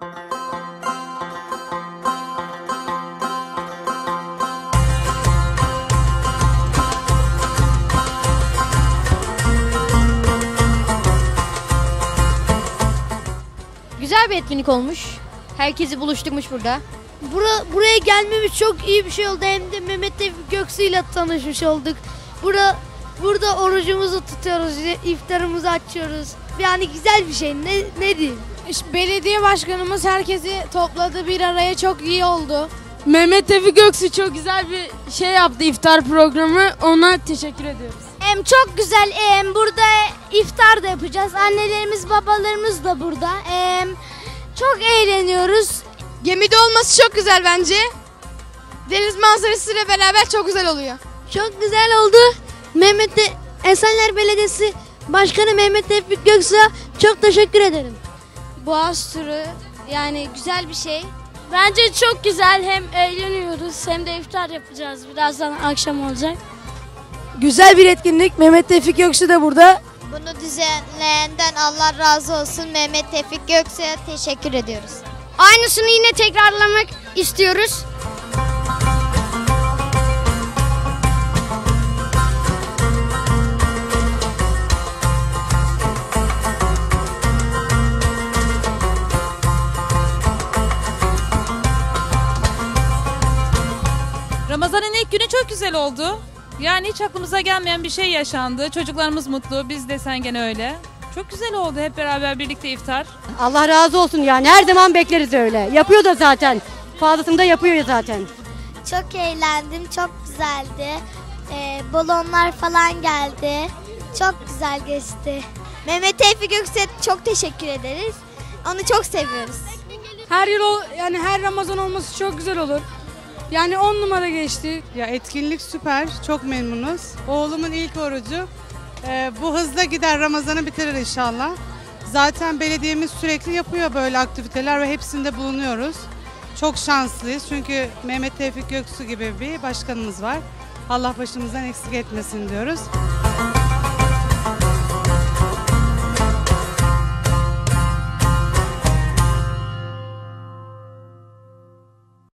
Güzel bir etkinlik olmuş. Herkesi buluşturmuş burada. Bura, buraya gelmemiz çok iyi bir şey oldu. Hem de Mehmet Tevfik Göksu ile tanışmış olduk. Bura, burada orucumuzu tutuyoruz, iftarımızı açıyoruz. Yani güzel bir şey. Ne, ne diyeyim? Belediye başkanımız herkesi topladı bir araya çok iyi oldu. Mehmet Tevfik Göksu çok güzel bir şey yaptı iftar programı. Ona teşekkür ediyoruz. Em çok güzel. Em burada iftar da yapacağız. Annelerimiz, babalarımız da burada. Em çok eğleniyoruz. Gemide olması çok güzel bence. Deniz manzarasıyla beraber çok güzel oluyor. Çok güzel oldu. Mehmet de Esenler Belediyesi Başkanı Mehmet Tevfik Göksu'ya çok teşekkür ederim. Boğaz turu yani güzel bir şey. Bence çok güzel. Hem eğleniyoruz hem de iftar yapacağız. Birazdan akşam olacak. Güzel bir etkinlik. Mehmet Tevfik Göksu da burada. Bunu düzenleyenden Allah razı olsun Mehmet Tevfik Göksu'ya teşekkür ediyoruz. Aynısını yine tekrarlamak istiyoruz. Ramazan'ın ilk günü çok güzel oldu. Yani hiç aklımıza gelmeyen bir şey yaşandı. Çocuklarımız mutlu, biz de sen gene öyle. Çok güzel oldu hep beraber birlikte iftar. Allah razı olsun yani her zaman bekleriz öyle. Yapıyor da zaten. Fazlasını da yapıyor zaten. Çok eğlendim, çok güzeldi. Ee, balonlar falan geldi. Çok güzel geçti. Mehmet Tevfik Göksu'ya çok teşekkür ederiz. Onu çok seviyoruz. Her yıl ol- yani her Ramazan olması çok güzel olur. Yani on numara geçti. Ya etkinlik süper, çok memnunuz. Oğlumun ilk orucu. Ee, bu hızla gider Ramazan'ı bitirir inşallah. Zaten belediyemiz sürekli yapıyor böyle aktiviteler ve hepsinde bulunuyoruz. Çok şanslıyız çünkü Mehmet Tevfik Göksu gibi bir başkanımız var. Allah başımızdan eksik etmesin diyoruz.